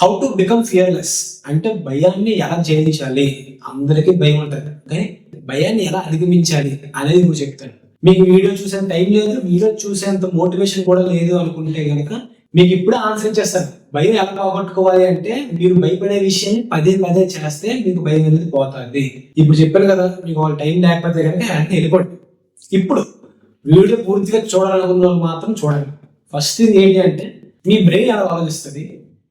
How to become fearless అంటే భయాన్ని ఎలా జయించాలి? అందరికీ భయం ఉంటుంది. కానీ భయాన్ని ఎలా అధిగమించాలి అనేది నువ్వు చెప్తాను. మీకు వీడియో చూసేంత టైం లేదు వీడియో చూసేంత మోటివేషన్ కూడా లేదు అనుకుంటే కనుక మీకు ఇప్పుడు ఆన్సర్ చేస్తాను భయం ఎలా పోగొట్టుకోవాలి అంటే మీరు భయపడే విషయాన్ని పదే పదే చేస్తే మీకు భయం అనేది పోతుంది. ఇప్పుడు చెప్పాను కదా మీకు వాళ్ళ టైం లేకపోతే కనుక అంటే వెళ్ళిపోండి. ఇప్పుడు వీడియో పూర్తిగా చూడాలనుకున్న వాళ్ళు మాత్రం చూడండి. ఫస్ట్ ఏంటి అంటే మీ బ్రెయిన్ ఎలా ఆలోచిస్తుంది?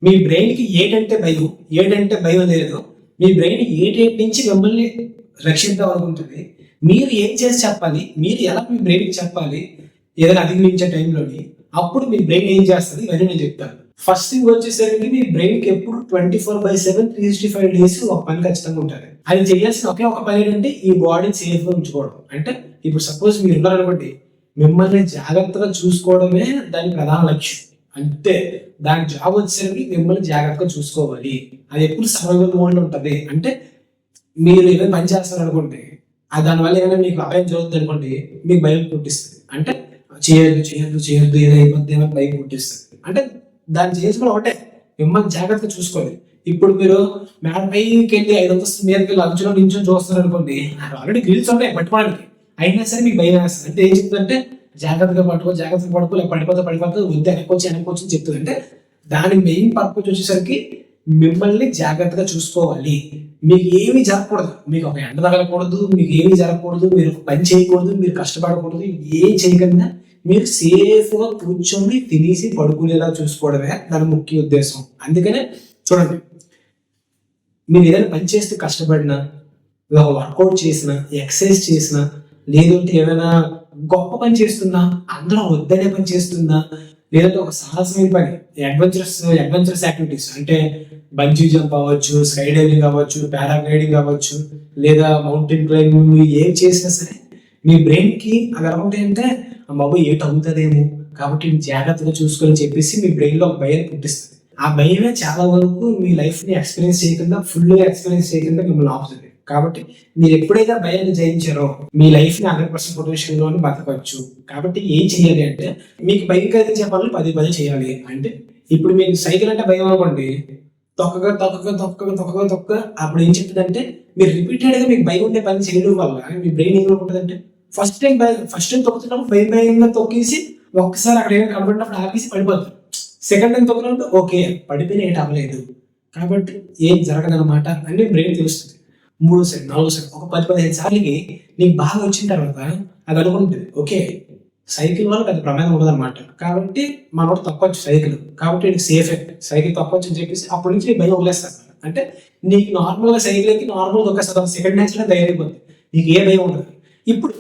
మీ బ్రెయిన్కి ఏటంటే భయం ఏటంటే భయం లేదు. మీ బ్రెయిన్ ఏటేటి నుంచి మిమ్మల్ని రక్షిద్దాం అనుకుంటుంది మీరు ఏం చేసి చెప్పాలి మీరు ఎలా మీ బ్రెయిన్కి చెప్పాలి ఏదైనా అధిగమించే టైంలోని అప్పుడు మీ బ్రెయిన్ ఏం చేస్తుంది? ఇవన్నీ నేను చెప్తాను. ఫస్ట్ థింగ్ వచ్చేసరికి మీ బ్రెయిన్కి ఎప్పుడు twenty four by seven three sixty five days ఒక పని ఖచ్చితంగా ఉంటుంది. అది చేయాల్సిన ఒకే ఒక పని ఏంటంటే ఈ బాడీని సేఫ్గా ఉంచుకోవడం. అంటే ఇప్పుడు సపోజ్ మీరు ఉన్నారనుకోండి మిమ్మల్ని జాగ్రత్తగా చూసుకోవడమే దాని ప్రధాన లక్ష్యం. అంతే. దాని జాబ్ వచ్చేసరికి మిమ్మల్ని జాగ్రత్తగా చూసుకోవాలి. అది ఎప్పుడు సర్వైవల్ ఉంటుంది. అంటే మీరు ఏదైనా పని చేస్తారు అనుకోండి దానివల్ల ఏమైనా మీకు అపాయం జరుగుతుంది అనుకోండి మీకు భయం పుట్టిస్తుంది. అంటే చేయొద్దు చేయొద్దు చేయొద్దు ఏదో అయిపోద్ది ఏమైనా భయం పుట్టిస్తుంది. అంటే దాన్ని చేసుకుని ఒకటే. మిమ్మల్ని జాగ్రత్తగా చూసుకోవాలి ఇప్పుడు మీరు మేడం పైకి వెళ్ళి ఐదు వందల మీదకి వెళ్ళి అంచులో నించొని చూస్తున్నారు అనుకోండి ఆల్రెడీ గ్రిల్స్ ఉంటాయి పట్టుకోవడానికి. అయినా సరే మీకు భయం వేస్తుంది. అంటే ఏం చెప్తుందంటే జాగ్రత్తగా పట్టుకో జాగ్రత్తగా పడుకో లేక పడిపోతే పడిపోతే వద్దు వెనకొచ్చి వెనకొచ్చి అని చెప్తుంది అంటే దాని మెయిన్ పర్పస్ వచ్చేసరికి మిమ్మల్ని జాగ్రత్తగా చూసుకోవాలి. మీకు ఏమీ జరగకూడదు. మీకు ఒక ఎండ తగలకూడదు మీకు ఏమీ జరగకూడదు మీరు పని చేయకూడదు మీరు కష్టపడకూడదు ఏం చేయకుండా మీరు సేఫ్గా కూర్చొని తినేసి పడుకునేలా చూసుకోవడమే దాని ముఖ్య ఉద్దేశం. అందుకనే చూడండి మీరు ఏదైనా పని చేస్తే కష్టపడినా ఒక వర్కౌట్ చేసినా ఎక్సర్సైజ్ చేసినా లేదంటే ఏమైనా గొప్ప పని చేస్తున్నా అందరూ వద్దనే పని చేస్తున్నా లేదంటే ఒక సాహసమైన పని అడ్వెంచరస్ అడ్వెంచరస్ యాక్టివిటీస్ అంటే బంజీ జంప్ అవ్వచ్చు స్కై డైవింగ్ అవ్వచ్చు పారాగ్లైడింగ్ అవ్వచ్చు లేదా మౌంటైన్ క్లైంబింగ్ ఏం చేసినా సరే మీ బ్రెయిన్కి అది ఎలా ఏంటంటే ఆ బాబు ఏటి అవుతుందేమో? కాబట్టి జాగ్రత్తగా చూసుకొని చెప్పేసి మీ బ్రెయిన్లో ఒక భయం పుట్టిస్తుంది. ఆ భయమే చాలా వరకు మీ లైఫ్ని ఎక్స్పీరియన్స్ చేయకుండా ఫుల్ ఎక్స్పీరియన్స్ చేయకుండా మిమ్మల్ని ఆపుతుంది. కాబట్టి మీరు ఎప్పుడైతే భయాన్ని జయించారో మీ లైఫ్ని హండ్రెడ్ పర్సెంట్ పొటెన్షియల్లోని బతకవచ్చు. కాబట్టి ఏం చేయాలి అంటే మీకు భయం కలిగించే పనులు పది పది చేయాలి. అంటే ఇప్పుడు మీకు సైకిల్ అంటే భయం అనుకోండి. తొక్కగా తొక్కగా తొక్కగా తొక్కగా తొక్క అప్పుడు ఏం చెప్తుందంటే మీరు రిపీటెడ్గా మీకు భయం ఉండే పని చేయడం వల్ల మీ బ్రెయిన్ ఏమనుకుంటుందంటే ఫస్ట్ టైం ఫస్ట్ టైం తొక్కుతున్నప్పుడు భయం భయంగా తొక్కేసి ఒక్కసారి అక్కడ ఏమైనా కనబడినప్పుడు ఆపేసి పడిపోతుంది సెకండ్ టైం తొక్కినప్పుడు ఓకే పడిపోయిన ఏంటి అవ్వలేదు కాబట్టి ఏం జరగదన్నమాట అని బ్రెయిన్ తెలుస్తుంది. మూడో సెకండ్ నాలుగో సెకండ్ ఒక పది పదిహేను సార్లకి నీకు బాగా వచ్చిన తర్వాత అది అనుకుంటుంది. ఓకే సైకిల్ వల్ల పెద్ద ప్రమాదం ఉండదు అనమాట కాబట్టి మనోడు తప్పొచ్చు సైకిల్. కాబట్టి నీకు సేఫ్ సైకిల్ తప్పవచ్చు అని చెప్పేసి అప్పటి నుంచి నీ భయం వదిలేస్తాను. అంటే నీకు నార్మల్గా సైకిల్ ఎక్కి నార్మల్గా ఒక సెకండ్ మ్యాచ్ తయారైపోతుంది అయిపోతుంది నీకు ఏ భయం ఉండదు. ఇప్పుడు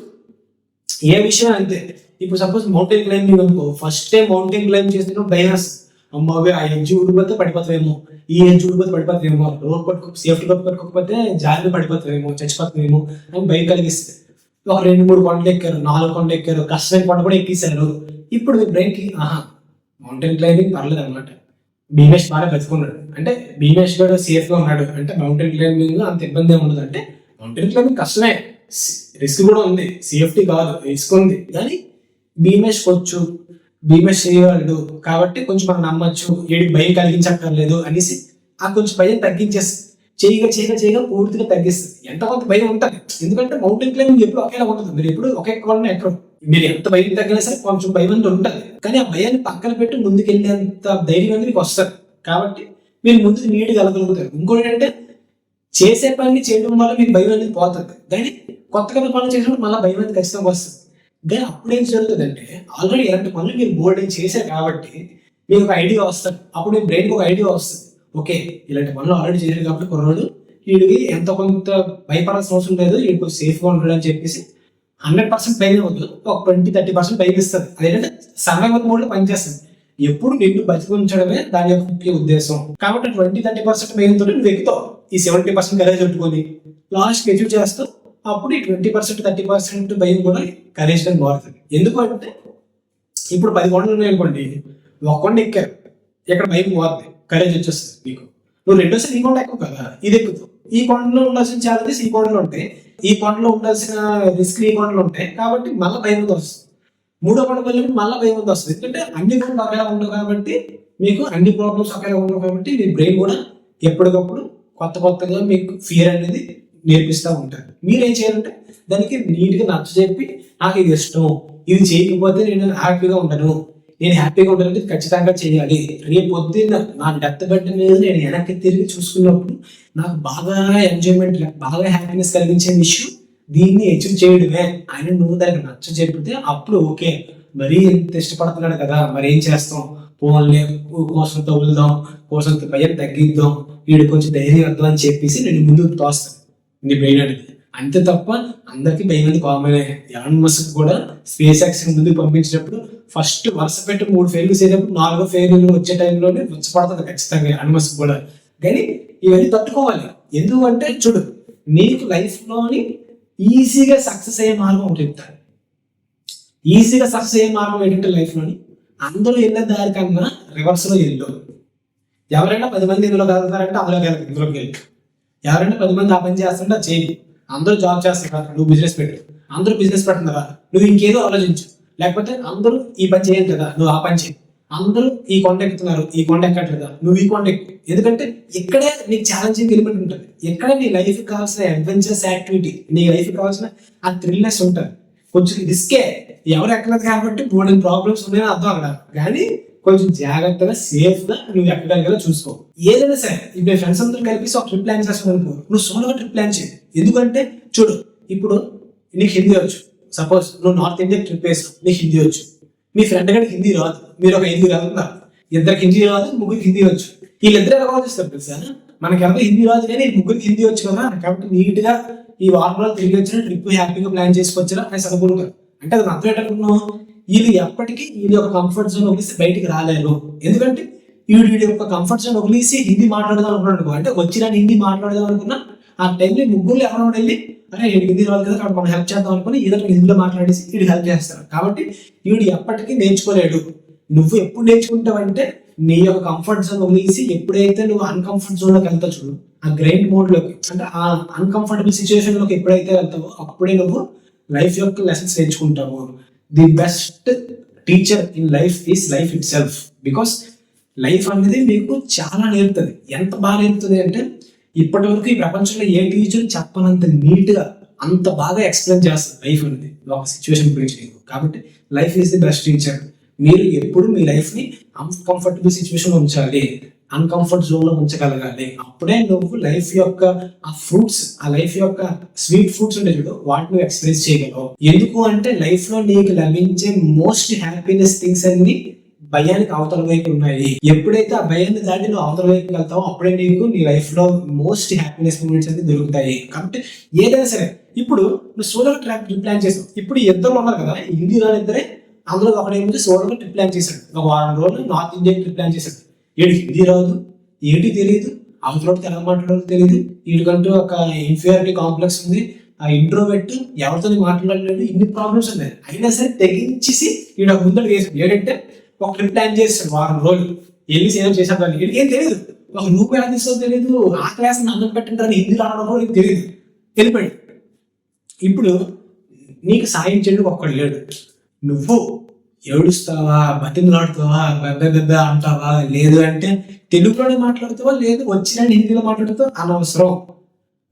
ఏ విషయం అంతే. ఇప్పుడు సపోజ్ మౌంటైన్ క్లైంబింగ్ అనుకో ఫస్ట్ టైం మౌంటైన్ క్లైంబ్ చేసినప్పుడు భయం వస్తుంది. అమ్మ ఆ ఎడ్జ్ ఊడిపోతే పడిపోతావేమో. ఈ ఎడ్జ్ ఊడిపోతే పడిపోతావేమో రోడ్ పట్టుకో సేఫ్టీ పట్టు పట్టుకోకపోతే జాలి పడిపోతావేమో చచ్చిపోతావేమో అని భయం కలిగిస్తుంది. ఒక రెండు మూడు కొండలు ఎక్కారు నాలుగు కొండలు ఎక్కారు కష్టమైన కొండ కూడా ఎక్కేశారు ఇప్పుడు మీ బ్రెయిన్కి ఆహా మౌంటైన్ క్లైంబింగ్ పర్లేదు అనమాట భీమేష్ బాగా బ్రతుకున్నాడు అంటే భీమేష్ కూడా సేఫ్గా ఉన్నాడు. అంటే మౌంటైన్ క్లైంబింగ్ అంత ఇబ్బంది ఏమి ఉండదు. అంటే మౌంటైన్ క్లైంబింగ్ కష్టమే. రిస్క్ కూడా ఉంది. సేఫ్టీ కాదు రిస్క్ ఉంది. కానీ భీమేష్ కొంచెం భీమేష్ చేయగలడు కాబట్టి కొంచెం మనం నమ్మచ్చు ఏడి భయం కలిగించక్కర్లేదు అనేసి ఆ కొంచెం భయం తగ్గించేస్తుంది. చేయగా చేయగా చేయగా పూర్తిగా తగ్గిస్తుంది. ఎంత కొంత భయం ఉంటుంది. ఎందుకంటే మౌంటైన్ క్లైంబింగ్ ఎప్పుడు ఒకేలా ఉంటుంది మీరు ఎప్పుడు ఒకే కొండ ఎక్కడ. మీరు ఎంత భయం తగ్గినా సరే కొంచెం భయం అనేది ఉంటుంది. కానీ ఆ భయాన్ని పక్కన పెట్టి ముందుకెళ్ళేంత ధైర్యం అనేది మీకు వస్తుంది. కాబట్టి మీరు ముందుకు నీట్గా వెళ్ళగలుగుతారు ఇంకోటి అంటే చేసే పని చేయడం వల్ల మీకు భయం అనేది పోతుంది. కానీ కొత్త కొత్త పనులు చేసినప్పుడు మళ్ళీ భయం అనేది ఖచ్చితంగా వస్తుంది. దెన్ అప్పుడు ఏం జరుగుతుందంటే ఆల్రెడీ ఇలాంటి పనులు మీరు బోర్డ్ ఏం చేశారు కాబట్టి మీకు ఒక ఐడియా వస్తుంది. అప్పుడు మీ బ్రెయిన్కి ఒక ఐడియా వస్తుంది. ఓకే ఇలాంటి పనులు ఆల్రెడీ చేశారు కాబట్టి కుర్రాడు వీడికి ఎంత కొంత భయపడాల్సిన అవసరం లేదు వీడికి సేఫ్గా ఉంటాడు అని చెప్పేసి హండ్రెడ్ పర్సెంట్ పైన అవుతుంది ఒక ట్వంటీ థర్టీ పర్సెంట్ పైకి ఇస్తుంది. అదేంటంటే సర్వైవల్ మూడు పనిచేస్తుంది. ఎప్పుడు నిన్ను బతికి ఉంచడమే దాని యొక్క ముఖ్య ఉద్దేశం. కాబట్టి ట్వంటీ థర్టీ పర్సెంట్ భయంతో నువ్వు ఎక్కుతావు. ఈ సెవెంటీ పర్సెంట్ కరేజ్ పెట్టుకొని లాస్ట్ అచీవ్ చేస్తూ అప్పుడు ఈ ట్వంటీ పర్సెంట్ థర్టీ పర్సెంట్ భయం కూడా కరేజ్ మారుతుంది. ఎందుకు అంటే ఇప్పుడు పది కొండలు ఉన్నాయనుకోండి ఒక కొండ ఎక్కారు. ఇక్కడ భయం పోతుంది కరేజ్ వచ్చేస్తుంది నీకు. నువ్వు రెండోసారి ఈ కొండ ఎక్కువ కదా ఇది ఎక్కుతావు ఈ కొండలో ఉండాల్సిన ఛాలెంజెస్ ఈ కొండలో ఉంటాయి. ఈ కొండలో ఉండాల్సిన రిస్క్ ఈ కొండలు ఉంటాయి. కాబట్టి మళ్ళీ భయం వస్తుంది. మూడో కొండ వెళ్ళినప్పుడు మళ్ళీ భయం ఉంది వస్తుంది. ఎందుకంటే అన్ని కొండలు ఒకేలా ఉండవు కాబట్టి మీకు అన్ని ప్రాబ్లమ్స్ ఒకేలా ఉండవు కాబట్టి మీ బ్రెయిన్ కూడా ఎప్పటికప్పుడు కొత్త కొత్తగా మీకు ఫియర్ అనేది నేర్పిస్తూ ఉంటారు మీరేం చేయాలంటే దానికి నీట్గా నచ్చ చెప్పి నాకు ఇది ఇష్టం. ఇది చేయకపోతే నేను హ్యాపీగా ఉంటాను నేను హ్యాపీగా ఉండాలంటే ఖచ్చితంగా చేయాలి. రేపు పొద్దున్న నా డెత్ బెడ్ మీద నేను వెనక్కి తిరిగి చూసుకున్నప్పుడు నాకు బాగా ఎంజాయ్మెంట్ బాగా హ్యాపీనెస్ కలిగించే విషయం దీన్ని అచీవ్ చేయడమే. ఆయన నువ్వు దానికి నచ్చ చెప్తే అప్పుడు ఓకే. మరీ ఎంత ఇష్టపడుతున్నాడు కదా మరి ఏం చేస్తాం? పోన్లే కోసం తగులుదాం కోసం భయం తగ్గిద్దాం. వీడు కొంచెం ధైర్యం వద్దాం అని చెప్పేసి నేను ముందుకు తోస్తాను. నీ బ్రెయిన్ అనేది అంతే తప్ప అందరికీ భయం అనేది కామన్ ఎలాన్ మస్క్ కూడా స్పేస్ ఎక్స్ ముందుకు పంపించినప్పుడు ఫస్ట్ వరుస పెట్టి మూడు ఫెయిల్స్ అయినప్పుడు నాలుగో ఫెయిల్ వచ్చే టైంలోనే వచ్చపడుతుంది ఖచ్చితంగా ఎలాన్ మస్క్ కూడా. కానీ ఇవన్నీ తట్టుకోవాలి. ఎందుకంటే చూడు నీకు లైఫ్లోని ఈజీగా సక్సెస్ అయ్యే మార్గం ఒకటి చెప్తాను ఈజీగా సక్సెస్ అయ్యే మార్గం ఏంటంటే లైఫ్లోని అందరూ వెళ్ళే దారి కన్నా రివర్స్లో వెళ్ళు ఎవరైనా పది మంది ఇందులో కలుగుతారంటే అందులోకి వెళ్ళి ఇందులోకి వెళ్ళి ఎవరైనా పది మంది ఆ పని చేస్తుంటే అది చేయి అందరూ జాబ్ చేస్తున్నారు నువ్వు బిజినెస్ పెట్టు. అందరూ బిజినెస్ పెడుతున్నారా నువ్వు ఇంకేదో ఆలోచించు. లేకపోతే అందరూ ఈ పని చేయండి కదా నువ్వు ఆ పని చేయి అందరూ ఈ కొండ ఎక్కుతున్నారు ఈ కొండ ఎక్కట్లేదా నువ్వు ఈ కొండ ఎక్కు. ఎందుకంటే ఇక్కడే నీకు ఛాలెంజింగ్ ఎలిమెంట్ ఉంటుంది. ఎక్కడ నీ లైఫ్ కావాల్సిన అడ్వెంచరస్ యాక్టివిటీ నీ లైఫ్ కావాల్సిన ఆ థ్రిల్నెస్ ఉంటుంది. కొంచెం రిస్కే ఎవరు ఎక్కలేదు కాబట్టి మూడు ప్రాబ్లమ్స్ ఉన్నాయని అర్థం అక్కడ. కానీ కొంచెం జాగ్రత్తగా సేఫ్గా నువ్వు ఎక్కగలిగేలా చూసుకో. ఏదైనా సరే ఇప్పుడు ఫ్రెండ్స్ అందరూ కలిపి ఒక ట్రిప్ ప్లాన్ చేస్తాను అనుకో నువ్వు సోలోగా ట్రిప్ ప్లాన్ చేయి. ఎందుకంటే చూడు ఇప్పుడు నీకు హిందీ వచ్చు. సపోజ్ నువ్వు నార్త్ ఇండియా ట్రిప్ వేసావు నీకు హిందీ వచ్చు. మీ ఫ్రెండ్ గారికి హిందీ రాదు. మీరు ఒక హిందీ రాదున్నారు ఇద్దరికి హిందీ రాదు ముగ్గురికి హిందీ వచ్చు. వీళ్ళిద్దరు ఎలా ఆలోచిస్తారు తెలుసా? మనకి ఎవరికి హిందీ రాదు కానీ ముగ్గురికి హిందీ వచ్చు కదా. కాబట్టి నీట్గా ఈ వారం రోజులు తిరిగి వచ్చిన ట్రిప్ హ్యాపీగా ప్లాన్ చేసుకొచ్చినా అని అనుకుంటారు. అంటే అది అర్థం ఏంటనుకున్నావు వీళ్ళు ఎప్పటికీ వీళ్ళ యొక్క కంఫర్ట్ జోన్ వదిలేసి బయటికి రాలేరు. ఎందుకంటే వీడు వీడి యొక్క కంఫర్ట్ జోన్ వదిలేసి హిందీ మాట్లాడదాం అనుకున్నాడు అంటే వచ్చిన హిందీ మాట్లాడదాం అనుకున్నా ఆ టైంలో ముగ్గురు ఎవరో వెళ్ళి అరే వీడికి హిందీ రావాలి కదా మనం హెల్ప్ చేద్దాం అనుకుని ఏదో హిందీలో మాట్లాడేసి వీడు హెల్ప్ చేస్తారు కాబట్టి వీడు ఎప్పటికీ నేర్చుకోలేడు. నువ్వు ఎప్పుడు నేర్చుకుంటావంటే నీ యొక్క కంఫర్ట్ జోన్ వదిలేసి ఎప్పుడైతే నువ్వు అన్కంఫర్ట్ జోన్లోకి వెళ్తావు చూడు ఆ గ్రైండ్ మోడ్లోకి అంటే ఆ అన్కంఫర్టబుల్ సిచ్యువేషన్లోకి ఎప్పుడైతే వెళ్తావో అప్పుడే నువ్వు లైఫ్ యొక్క lessons నేర్చుకుంటావు. The best teacher in life is life itself because life అనేది మీకు చాలా నేర్పుతుంది. ఎంత బాగా నేర్పుతుంది అంటే ఇప్పటి వరకు ఈ ప్రపంచంలో ఏ టీచర్ చెప్పనంత నీట్గా అంత బాగా ఎక్స్ప్లెయిన్ చేస్తుంది లైఫ్ అనేది. ఒక సిచ్యువేషన్ గురించి కాబట్టి life is the best teacher మీరు ఎప్పుడు మీ లైఫ్ని అన్కంఫర్టబుల్ సిచ్యువేషన్ ఉంచాలి. అన్కంఫర్ట్ జోన్లో ఉంచగలగాలి. అప్పుడే నువ్వు లైఫ్ యొక్క ఆ ఫ్రూట్స్ ఆ లైఫ్ యొక్క స్వీట్ ఫ్రూట్స్ ఉంటాయి చూడు వాటిని ఎక్స్ప్రెస్ చేయగలవు. ఎందుకు అంటే లైఫ్లో నీకు లభించే మోస్ట్ హ్యాపీనెస్ థింగ్స్ అన్ని భయానికి అవతల వైపు ఉన్నాయి. ఎప్పుడైతే ఆ భయాన్ని దాటి నువ్వు అవతల వైపు వెళ్తావో అప్పుడే నీకు నీ లైఫ్లో మోస్ట్ హ్యాపీనెస్ మూమెంట్స్ అనేది దొరుకుతాయి. కాబట్టి ఏదైనా సరే ఇప్పుడు నువ్వు సోలో ట్రాక్ ట్రిప్ ప్లాన్ చేసావు. ఇప్పుడు ఇద్దరు ఉన్నారు కదా ఇండియాలో ఇద్దరే అందులో ఒకడేమో సోలో ట్రిప్ ప్లాన్ చేశాడు ఒక వారం రోజులు నార్త్ ఇండియా ట్రిప్ ప్లాన్ చేశాడు ఏడు హిందీ రాదు. ఏంటి తెలియదు అవతల తెలుగు మాట్లాడాలో తెలియదు వీడికంటూ ఒక ఇన్ఫీరియారిటీ కాంప్లెక్స్ ఉంది. ఆ ఇంట్రోవెట్ ఎవరితో మాట్లాడలేడు. ఇన్ని ప్రాబ్లమ్స్ ఉన్నాయి. అయినా సరే తెగించేసి ఈడ ముందడు చేసాడు ఏంటంటే ఒక ట్రిప్ ప్లాన్ చేస్తాడు వారం రోజులు. వెళ్ళి సేవ చేశాడు వీడికి ఏం తెలియదు ఒక రూపాయి ఎలా తీసుకో తెలియదు ఆ క్లాస్ అన్నం పెట్టంటారు హిందీ రావడం కూడా నీకు తెలియదు తెలిపాడు. ఇప్పుడు నీకు సాయం చేయడానికి ఒక్కడు లేడు. నువ్వు ఏడుస్తావా? బతిమలాడుతావా? పెద్ద పెద్ద అంటావా? లేదు అంటే తెలుగులోనే మాట్లాడుతావా? లేదు వచ్చిన హిందీలో మాట్లాడుతావు? అనవసరం.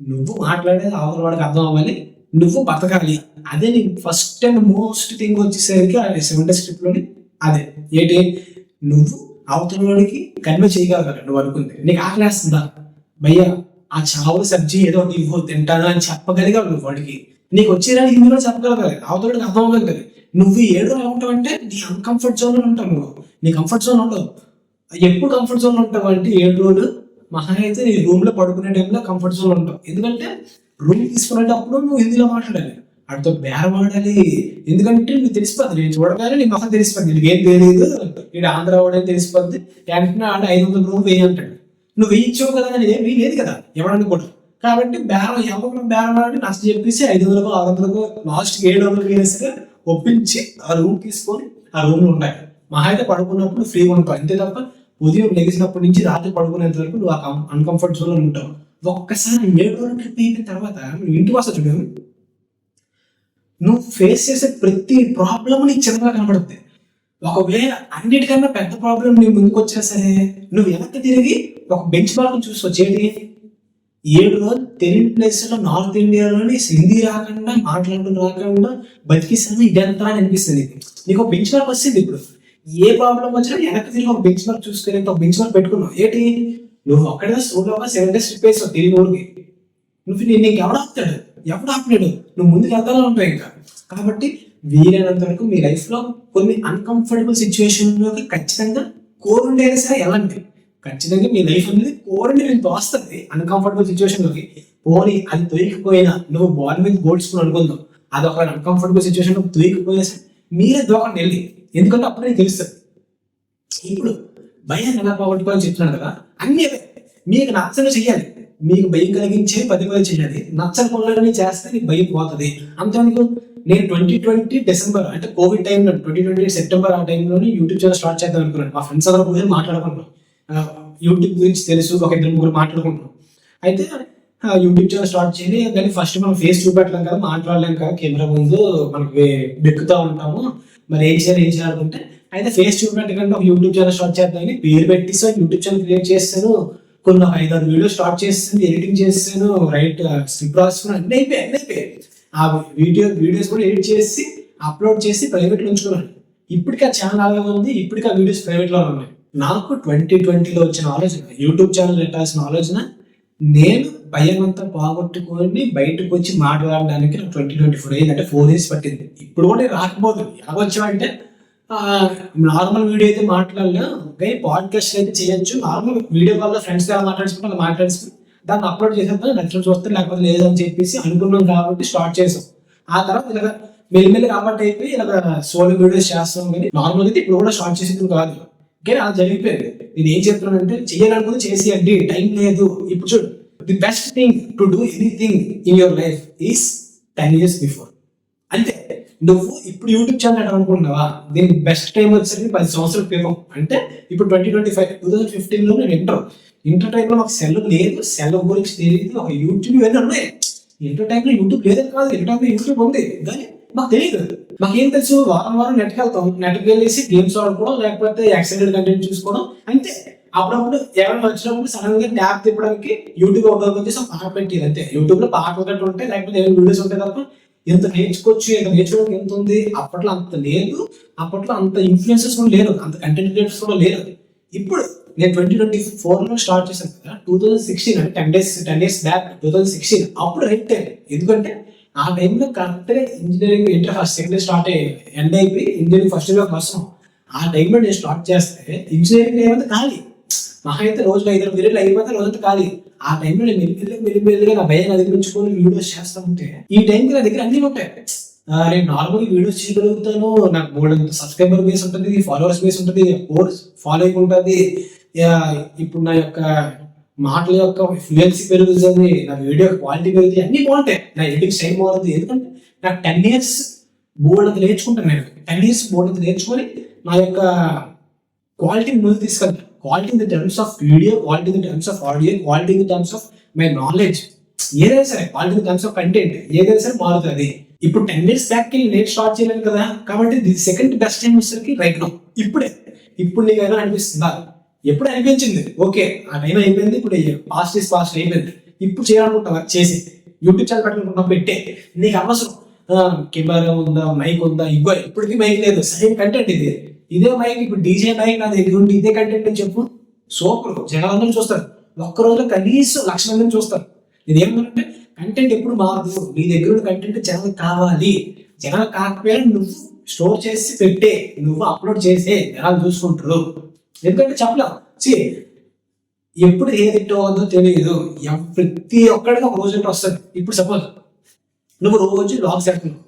నువ్వు మాట్లాడేది అవతల వాడికి అర్థం అవ్వాలి. నువ్వు బతకాలి. అదే నీకు ఫస్ట్ అండ్ మోస్ట్ థింగ్ వచ్చేసరికి ఆ సెవెన్లోని అదే. ఏంటి? నువ్వు అవతల వాడికి కన్వే చేయగలగాలి. నువ్వు అనుకుంది. నీకు ఆకలేస్తుందా భయ్యా ఆ చావుల సబ్జీ ఏదో ఒకటి ఇవ్వు తింటాను అని చెప్పగలిగావు నువ్వు వాడికి. నీకు వచ్చేదా హిందీలో చెప్పగలగాలి. అవతలకి అర్థం అవ్వగలగాలి. నువ్వు ఏడులో ఉంటావు అంటే నీ అన్కంఫర్ట్ జోన్ ఉంటావు నువ్వు. నీ కంఫర్ట్ జోన్ ఉండవు ఎప్పుడు కంఫర్ట్ జోన్ ఉంటావు అంటే ఏడు రోజులు మహా అయితే నీ రూమ్లో పడుకునే టైంలో కంఫర్ట్ జోన్ ఉంటావు. ఎందుకంటే రూమ్ తీసుకునేటప్పుడు నువ్వు హిందీలో మాట్లాడాలి. వాడితో బేరం వాడాలి. ఎందుకంటే నువ్వు తెలిసిపోద్ది. నేను చూడగానే నీ మొహం తెలిసిపోద్ది. నీకు ఏం తెలియదు? ఇక్కడ ఆంధ్ర వాడని తెలిసిపోద్ది. వెంటనే ఆడ ఐదు వందల రూమ్ వేయి అంటాడు. నువ్వు వేయించావు కదా అని ఏం లేదు కదా. ఎవడని కూడా. కాబట్టి బేరం ఎవరు బేరం ఆడి నష్టం చెప్పేసి ఐదు వందలకు ఆరు వందలకు లాస్ట్ ఏడు వందలకు వేస్తే ఒప్పించి ఆ రూమ్ తీసుకొని ఆ రూమ్లో ఉండాలి మహా అయితే పడుకున్నప్పుడు ఫ్రీగా ఉంటావు అంతే తప్ప ఉదయం లెగిసినప్పటి నుంచి రాత్రి పడుకునేంత వరకు నువ్వు ఆ అన్కంఫర్ట్ జోన్ ఉంటావు. ఒక్కసారి ఏడు రోజులు ట్రిప్ అయిన తర్వాత నువ్వు ఇంటికి వస్తా చూడు. నువ్వు ఫేస్ చేసే ప్రతి ప్రాబ్లమ్ నీకు చిన్నగా కనబడుతుంది ఒకవేళ అన్నిటికన్నా పెద్ద ప్రాబ్లం నీ ముందుకు వచ్చినా సరే నువ్వు వెనక్కి తిరిగి ఒక బెంచ్ మార్క్ చూసుకోవచ్చు ఏంటి ఏడు రోజులు తెలుగు ప్లేస్లో నార్త్ ఇండియాలోని హిందీ రాకుండా మాట్లాడడం రాకుండా బతికిస్తాను. ఇదంతా అని అనిపిస్తుంది. నీకు. నీకు ఒక బెంచ్ మార్క్ వస్తుంది ఇప్పుడు. ఏ ప్రాబ్లం వచ్చినా వెనక్కి తిరిగి ఒక బెంచ్ మార్క్ చూసుకుని ఒక బెంచ్ మార్క్ పెట్టుకున్నావు. ఏంటి? నువ్వు ఒక్కడే సోలోగా సెవెన్ డేస్ ట్రిప్ వేసావు తెలుగు ఊరికి. నువ్వు నేను నీకు ఎవడు ఆపుతాడు? ఎవడు ఆపలేడు నువ్వు ముందుకు వెళ్తానే ఉంటావు ఇంకా. కాబట్టి వీలైనంత వరకు మీ లైఫ్లో కొన్ని అన్కంఫర్టబుల్ సిచ్యువేషన్లోకి ఖచ్చితంగా కోరుండేది సరే ఎలాంటి ఖచ్చితంగా మీ లైఫ్ అనేది కోరుండి నేను తోస్తుంది. అన్కంఫర్టబుల్ సిచ్యువేషన్లోకి పోనీ అది తొలిగిపోయినా నువ్వు బాడీ మీద గోడ్చుకుని అనుకుందాం. అది ఒక అన్కంఫర్టబుల్ సిచ్యువేషన్లో సరే మీరే దోకండి వెళ్ళి ఎందుకంటే అప్పుడు తెలుస్తుంది. ఇప్పుడు భయాన్ని ఎలా పోగొట్టుకోవాలని చెప్తున్నాను కదా అన్ని మీకు నచ్చని చెయ్యాలి. మీకు భయం కలిగించే పది పది చేయాలి నచ్చని పనులన్నీ చేస్తే నీకు భయం పోతుంది. అంతేందుకు నేను ట్వంటీ ట్వంటీ డిసెంబర్ అంటే కోవిడ్ టైంలో ట్వంటీ ట్వంటీ సెప్టెంబర్ ఆ టైంలోనే యూట్యూబ్ ఛానల్ స్టార్ట్ చేద్దాం అనుకున్నాను. మా ఫ్రెండ్స్ అందరూ మాట్లాడుకున్నాను యూట్యూబ్ గురించి తెలుసు ఒక ఇద్దరు ముగ్గురు మాట్లాడుకుంటున్నాం అయితే యూట్యూబ్ ఛానల్ స్టార్ట్ చేయాలి కానీ ఫస్ట్ మనం ఫేస్ చూపెట్టలేం కదా మాట్లాడలేం కదా. కెమెరా ముందు మనకి బెక్కుతూ ఉంటాము. మరి ఏం చేయాలి ఏం చేయాలనుకుంటే అయితే ఫేస్ చూపెట్టకుండా ఒక యూట్యూబ్ ఛానల్ స్టార్ట్ చేద్దామని పేరు పెట్టి సో యూట్యూబ్ ఛానల్ క్రియేట్ చేస్తాను. కొన్ని ఐదు ఐదారు వీడియో స్టార్ట్ చేస్తుంది ఎడిటింగ్ చేస్తాను రైట్ స్క్రిప్ట్ రాసుకుని అన్ని అయిపోయాయి అన్ని అయిపోయాయి ఆ వీడియో వీడియోస్ కూడా ఎడిట్ చేసి అప్లోడ్ చేసి ప్రైవేట్లో ఉంచుకున్నాను. ఇప్పటికీ ఆ ఛానల్ అలాగే ఉంది ఇప్పటికీ ఆ వీడియోస్ ప్రైవేట్లో ఉన్నాయి. నాకు ట్వంటీ ట్వంటీలో వచ్చిన ఆలోచన యూట్యూబ్ ఛానల్ పెట్టాల్సిన ఆలోచన నేను భయం అంతా పోగొట్టుకొని బయటకు వచ్చి మాట్లాడడానికి నాకు ట్వంటీ ట్వంటీ ఫోర్ అయింది అంటే ఫోర్ ఇయర్స్ పట్టింది. ఇప్పుడు కూడా నేను రాకపోతుంది ఎలా నార్మల్ వీడియో అయితే మాట్లాడలే కానీ పాడ్కాస్ట్ అయితే చేయొచ్చు. నార్మల్ వీడియో కాల్లో ఫ్రెండ్స్ ఎలా మాట్లాడుకుంటే అలా మాట్లాడుకుని దాన్ని అప్లోడ్ చేసేద్దాం నచ్చిన చూస్తే లేకపోతే లేదని చెప్పేసి అనుకున్నాం కాబట్టి స్టార్ట్ చేసాం. ఆ తర్వాత ఇలాగ మెల్లిమెల్లి కాబట్టి అయిపోయి ఇలాగ సోలో వీడియోస్ చేస్తాం కానీ నార్మల్ అయితే ఇప్పుడు కూడా స్టార్ట్ చేసేది కాదు. కానీ అలా జరిగిపోయింది. నేను ఏం చెప్తున్నానంటే చేయాలనుకుంది చేసేయండి టైం లేదు. ఇప్పుడు చూడు the best thing to do anything in your life is ten years before. అంతే. నువ్వు ఇప్పుడు యూట్యూబ్ ఛానల్ అనుకుంటున్నావా దీని బెస్ట్ టైం వచ్చేసరికి పది సంవత్సరాల క్రితం. అంటే ఇప్పుడు twenty twenty five two thousand ఫిఫ్టీన్లో నేను ఇంటర్. ఇంటర్ టైంలో మాకు సెల్ లేదు. సెల్ గురించి తెలియదు. ఒక యూట్యూబ్ ఇవన్నీ ఉన్నాయి. ఇంటర్ టైంలో యూట్యూబ్ లేదని కాదు. ఇంటర్ టైంలో యూట్యూబ్ ఉంది. కానీ మాకు తెలియదు మాకేం తెలుసు? వారం వారం నెట్కి వెళ్తాం. నెట్కి వెళ్ళేసి గేమ్స్ ఆడుకోవడం లేకపోతే యాక్సిడెంట్ కంటెంట్ చూసుకోవడం. అంతే. అప్పుడప్పుడు ఎవరైనా వచ్చినప్పుడు సడన్గా ట్యాప్ తిప్పడానికి యూట్యూబ్ ఒకరికి వచ్చేసి పాట పెట్టేది అంతే. యూట్యూబ్లో పాటలు ఒకటి ఉంటాయి లేకపోతే ఏమైనా వీడియోస్ ఉంటాయి తప్ప ఎంత నేర్చుకోవచ్చు ఎంత నేర్చుకోవడానికి ఎంత ఉంది అప్పట్లో అంత లేదు. అప్పట్లో అంత ఇన్ఫ్లుయెన్సెస్ కూడా లేరు. అంత కంటెంట్ క్రియేటర్స్ కూడా లేరు. ఇప్పుడు నేను ట్వంటీ ట్వంటీ ఫోర్లో స్టార్ట్ చేశాను కదా. టూ థౌసండ్ సిక్స్టీన్ అంటే ten days ten days back two thousand sixteen అప్పుడు రైట్ ఎందుకంటే ఆ టైంలో కరెక్ట్గా engineering inter first second year start అయ్యి ఎండ్ అయిపోయి ఇంజనీరింగ్ ఫస్ట్ ఇయర్లో కోసం ఆ టైంలో నేను స్టార్ట్ చేస్తే ఇంజనీరింగ్ ఏమైతే ఖాళీ. మహా అయితే రోజులు ఐదు పీరియడ్లు అయిపోతే రోజంతా ఖాళీ. ఆ టైంలో నేను మెల్లిమెల్లిగా మెల్లిమెల్లిగా నా భయాన్ని అధిగమించుకొని వీడియోస్ చేస్తా ఉంటే ఈ టైంకి నా దగ్గర అన్ని ఉంటాయి. నేను నార్మల్ వీడియోస్ చేయగలుగుతాను నాకు మూడు సబ్స్క్రైబర్ బేస్ ఉంటుంది ఫాలోవర్స్ బేస్ ఉంటుంది కోర్స్ ఫాలోయింగ్ ఉంటుంది. యా, ఇప్పుడు నా యొక్క మాటల యొక్క ఫ్లూయెన్సీ పెరుగుతుంది నా వీడియో క్వాలిటీ పెరుగుతుంది అన్ని బాగుంటాయి నా ఎడిటింగ్ స్టైల్ మారుతుంది. ఎందుకంటే నాకు టెన్ ఇయర్స్ బోర్డు అంత నేర్చుకుంటాను నేను. టెన్ ఇయర్స్ బోర్డు అంత నేర్చుకొని నా యొక్క క్వాలిటీని ముందు తీసుకెళ్తాను. Quality in the terms of video quality in the terms of audio quality in the terms of my knowledge ఏదైనా సరే quality in terms of content ఏదైనా సరే మారుతుంది. ఇప్పుడు టెన్ ఇయర్స్ బ్యాక్కి నేను స్టార్ట్ చేయలేను కదా. కాబట్టి ది సెకండ్ బెస్ట్ టైం వచ్చేసరికి రైట్ నో ఇప్పుడే. ఇప్పుడు నీకైనా అనిపిస్తుందా? ఎప్పుడు అనిపించింది? ఓకే ఆ టైం అయిపోయింది ఇప్పుడు పాస్ట్ ఇస్ పాస్ట్ అయిపోయింది. ఇప్పుడు చేయాలనుకుంటావా చేసి. యూట్యూబ్ ఛానల్ పెట్టాలనుకుంటున్నావు పెట్టే. నీకు అవసరం. కెమెరా ఉందా మైక్ ఉందా? ఇవ్వ ఇప్పటికీ మైక్ లేదు. సేమ్ కంటెంట్ ఇది. ఇదే మైక్ ఇప్పుడు డీజే మైక్ నా దగ్గర ఉండి ఇదే కంటెంట్ అని చెప్పు. సూపర్. జనాలందరూ చూస్తారు. ఒక్క రోజులో కనీసం లక్ష మందిని చూస్తారు. ఏమంటే కంటెంట్ ఎప్పుడు మారదు. నీ దగ్గర ఉన్న కంటెంట్ జనాలకు కావాలి. జనాలు కాకపోయినా నువ్వు స్టోర్ చేసి పెట్టే. నువ్వు అప్లోడ్ చేసే. జనాలు చూసుకుంటారు. ఎందుకంటే చెప్పలేం. సి ఎప్పుడు ఏది హిట్ తెలియదు ప్రతి ఒక్కడికి ఒక రోజు వస్తుంది. ఇప్పుడు సపోజ్ నువ్వు రోజు లాగ్స్ పెడుతున్నావు